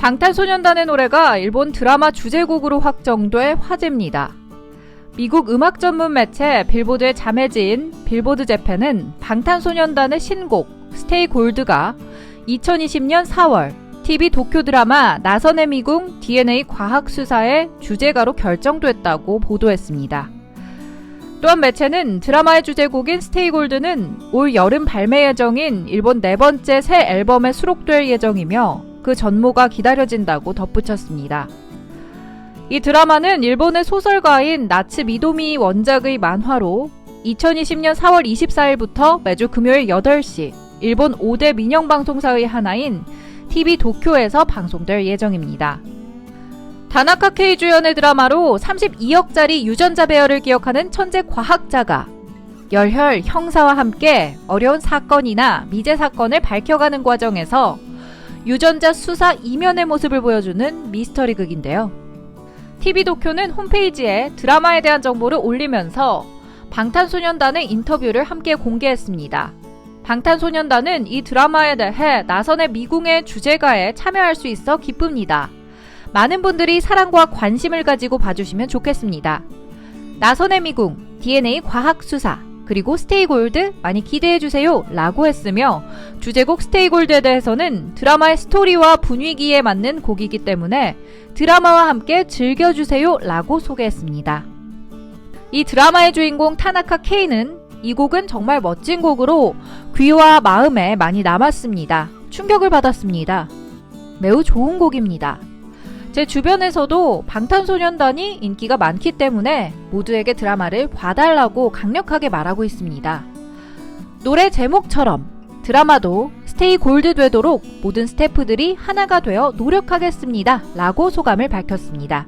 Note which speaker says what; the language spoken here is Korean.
Speaker 1: 방탄소년단의 노래가 일본 드라마 주제곡으로 확정돼 화제입니다. 미국 음악 전문 매체 빌보드의 자매지인 빌보드 재팬은 방탄소년단의 신곡 스테이 골드가 2020년 4월 TV 도쿄 드라마 나선의 미궁 DNA 과학 수사의 주제가로 결정됐다고 보도했습니다. 또한 매체는 드라마의 주제곡인 스테이 골드는 올 여름 발매 예정인 일본 네 번째 새 앨범에 수록될 예정이며 그 전모가 기다려진다고 덧붙였습니다. 이 드라마는 일본의 소설가인 나츠 미도미 원작의 만화로 2020년 4월 24일부터 매주 금요일 8시 일본 5대 민영방송사의 하나인 TV 도쿄에서 방송될 예정입니다. 다나카 K 주연의 드라마로 32억짜리 유전자 배열을 기억하는 천재 과학자가 열혈 형사와 함께 어려운 사건이나 미제 사건을 밝혀가는 과정에서 유전자 수사 이면의 모습을 보여주는 미스터리 극인데요. TV 도쿄는 홈페이지에 드라마에 대한 정보를 올리면서 방탄소년단의 인터뷰를 함께 공개했습니다. 방탄소년단은 이 드라마에 대해 나선의 미궁의 주제가에 참여할 수 있어 기쁩니다. 많은 분들이 사랑과 관심을 가지고 봐주시면 좋겠습니다. 나선의 미궁, DNA 과학 수사, 그리고 스테이 골드 많이 기대해 주세요 라고 했으며 주제곡 스테이 골드에 대해서는 드라마의 스토리와 분위기에 맞는 곡이기 때문에 드라마와 함께 즐겨 주세요 라고 소개했습니다. 이 드라마의 주인공 타나카 K는 이 곡은 정말 멋진 곡으로 귀와 마음에 많이 남았습니다. 충격을 받았습니다. 매우 좋은 곡입니다. 제 주변에서도 방탄소년단이 인기가 많기 때문에 모두에게 드라마를 봐달라고 강력하게 말하고 있습니다. 노래 제목처럼 드라마도 스테이 골드 되도록 모든 스태프들이 하나가 되어 노력하겠습니다. 라고 소감을 밝혔습니다.